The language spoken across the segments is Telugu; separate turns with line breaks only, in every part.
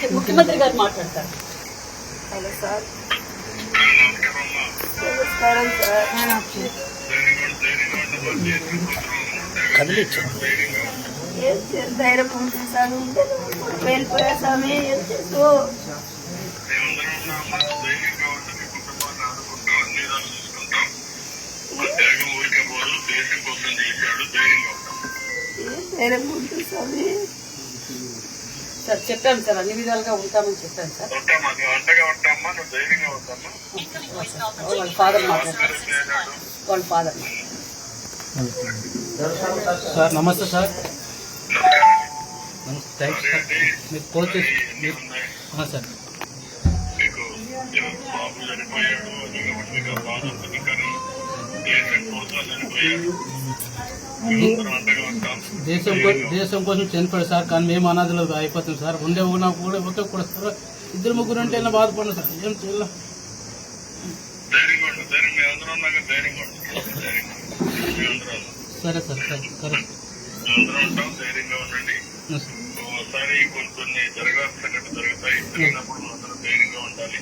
ముఖ్య- ముఖ్యమంత్రి గారు మాట్లాడతారు.
Hello sir. నమస్కారం సార్. ధైర్యం ఉంటే వెళ్ళిపోయా స్వామి ఏం చేస్తూ? ఏం ధైర్యం స్వామి?
సార్ చెప్పాను సార్ అన్ని విధాలుగా ఉంటామని చెప్పాను సార్. వాళ్ళ ఫాదర్ మాట్లాడతారు వాళ్ళ ఫాదర్
సార్ నమస్తే సార్. నమస్తే థ్యాంక్స్ సార్. మీరు కాల్ చేసి మీరు ఆ, సార్.
మీకు బాబు చనిపోయాడు దేశం
దేశం కోసం చనిపోయాడు సార్ కానీ మేము అనాథలు అయిపోతాం సార్. ఉండే ఉన్నా కూడా పోతే కూడా సార్. ఇద్దరు ముగ్గురు అంటే బాధపడిన సార్. ఏం చేయాలి? సరే సార్ సరే సరే.
ఒకసారి కొన్ని కొన్ని జరగాల్సినట్టు జరుగుతాయి. జరిగినప్పుడు అందరం ధైర్యంగా ఉండాలి.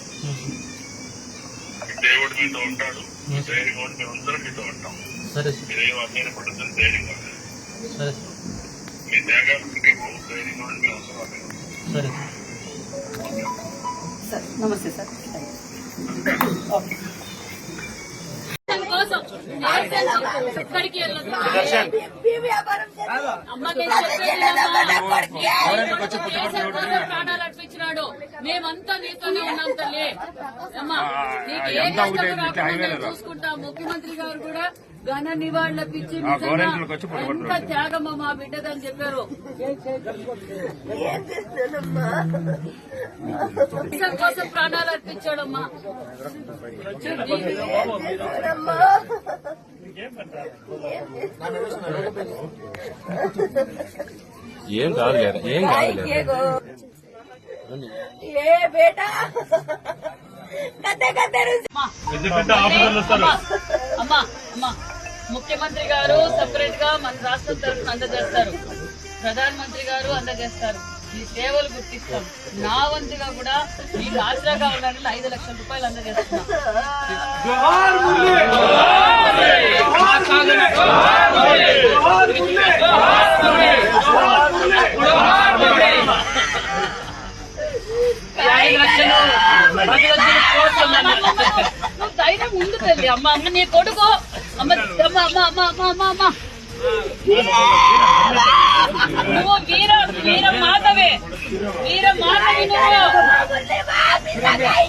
దేవుడు మీతో ఉంటాడు. ధైర్యంగా ఉండి మేమందరం మీతో ఉంటాం.
సరే సార్
మీరేం అన్యాయ పడుతుంది ధైర్యంగా ఉండండి
సరే సార్
మీ త్యాగాలకి ధైర్యంగా ఉండి
నమస్తే సార్ ఓకే
ఎక్కడికి చెప్పేది ప్రాణాలు మేమంతా నీతోనే ఉన్నాం తల్లి. అమ్మా నీకు ఏ కష్టం రాకుండా మేము చూసుకుంటాం. ముఖ్యమంత్రి గారు కూడా ఘన నివాళులు ఇచ్చి నిజంగా ఎంత త్యాగమ్మ మా బిడ్డదని చెప్పారు. దేశం కోసం ప్రాణాలు అర్పించాడమ్మా.
ఏం కాదు లేదా ఏం కాదు.
ఏ బేటా కథ కథ
అమ్మా అమ్మా అమ్మా ముఖ్యమంత్రి గారు సపరేట్గా మన రాష్ట్రం తరఫున అందజేస్తారు ప్రధానమంత్రి గారు అందజేస్తారు ఈ సేవలు గుర్తిస్తాం నా వంతుగా కూడా మీకు ఆసరాగా ఉండాలని ఐదు లక్షల రూపాయలు అందజేస్తున్నాం తల్లి అమ్మ అమ్మ నీ కొడుకు. అమ్మ అమ్మ అమ్మ అమ్మ అమ్మ అమ్మ అమ్మ. నువ్వు వీర వీర మాతవే వీర మాతవి నువ్వు.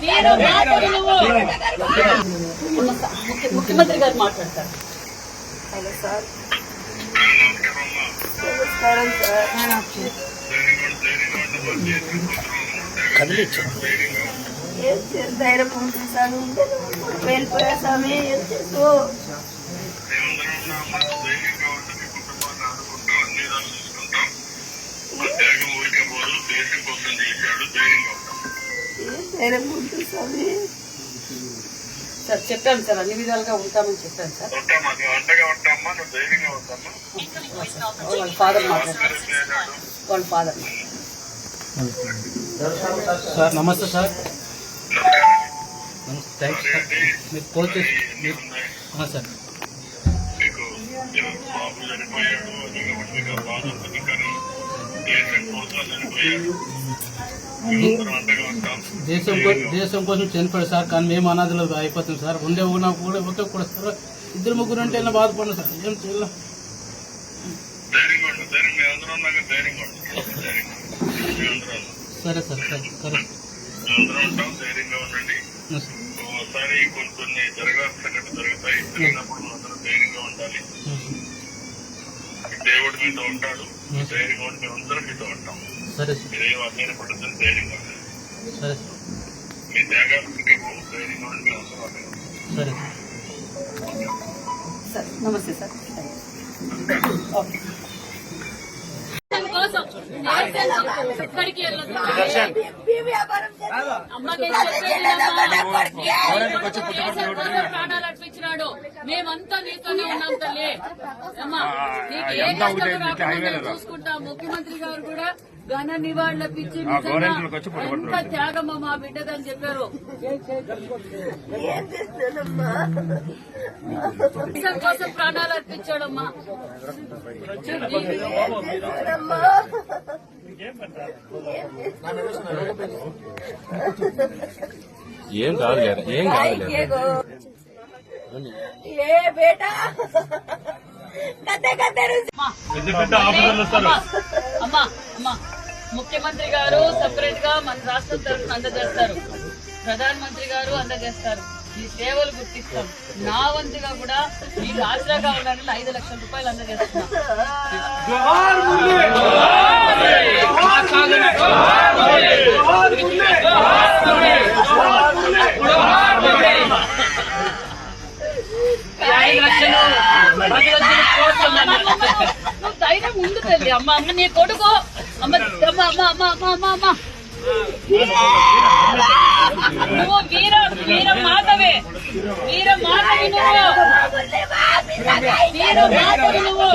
వీర మాతవి నువ్వు.
ముఖ్యమంత్రి గారు మాట్లాడతారు.
Hello sir. నమస్కారం సార్. ఏం చేయాలి ధైర్యం ఉంటుంది వెళ్ళిపోయా స్వామి ఏం ఏం ధైర్యం ఉంటుంది స్వామి
సార్ చెప్పాను సార్ అన్ని విధాలుగా ఉంటామని చెప్పాను సార్. వాళ్ళ ఫాదర్ మాట్లాడతారు. వాళ్ళ ఫాదర్
సార్ నమస్తే సార్. Thanks sir. మీరు కాల్ చేసి సార్.
మీకు దేశం
దేశం కోసం చనిపోయాడు సార్ కానీ మేము అనాథలు అయిపోతాం సార్. ఉండే ఉన్నా కూడా పోతే కూడా సార్. ఇద్దరు ముగ్గురు అంటే ఎలా బాధపడిన సార్. ఏం చేయాలి. సరే సార్ సరే. సరే.
మేమందరం ఉంటాం ధైర్యంగా ఉండండి. ఒకసారి కొన్ని కొన్ని జరగాల్సినట్టు జరుగుతాయి. జరిగినప్పుడు అందరం ధైర్యంగా ఉండాలి. దేవుడు మీతో ఉంటాడు. ధైర్యంగా ఉండి మేమందరం మీతో ఉంటాం. మీరేం అన్యాయ పడుతుంది ధైర్యంగా ఉండండి.
సరే
మీ త్యాగాలకి ధైర్యంగా ఉండి మేమందరం అక్కడ ఉంటాం.
సరే.
సార్ నమస్తే సార్. ఓకే.
ఎక్కడికి వెళ్ళొద్దు
ఎంపీ వ్యాపారం చేస్తూ
అమ్మకి చెప్పేది దేశం కోసం ప్రాణాలు అర్పించినాడు మేమంతా నీతోనే ఉన్నాం తల్లి. అమ్మా నీకు ఏ కష్టం రాకుండా మేము చూసుకుంటాం. ముఖ్యమంత్రి గారు కూడా
ఘన నివాళులర్పించి నిజంగా ఎంత త్యాగమ్మ మా బిడ్డదని చెప్పారు. దేశం కోసం ప్రాణాలు అర్పించాడమ్మా.
ఏం కాదు ఏం కాదు
ఏ
అమ్మా. అమ్మా ముఖ్యమంత్రి గారు సపరేట్గా మన రాష్ట్రం తరఫున అందజేస్తారు. ప్రధానమంత్రి గారు అందజేస్తారు. ఈ సేవలు గుర్తిస్తాం. నా వంతుగా కూడా ఈ ఆసరాగా ఉండాలని ఐదు లక్షల రూపాయలు అందజేస్తున్నాం. అమ్మ అమ్మ నీ కొడుకు. అమ్మ అమ్మ అమ్మ అమ్మ అమ్మ అమ్మ అమ్మ. నువ్వు వీర వీర మాతవే వీర మాతవి నువ్వు. వీర మాతవి నువ్వు.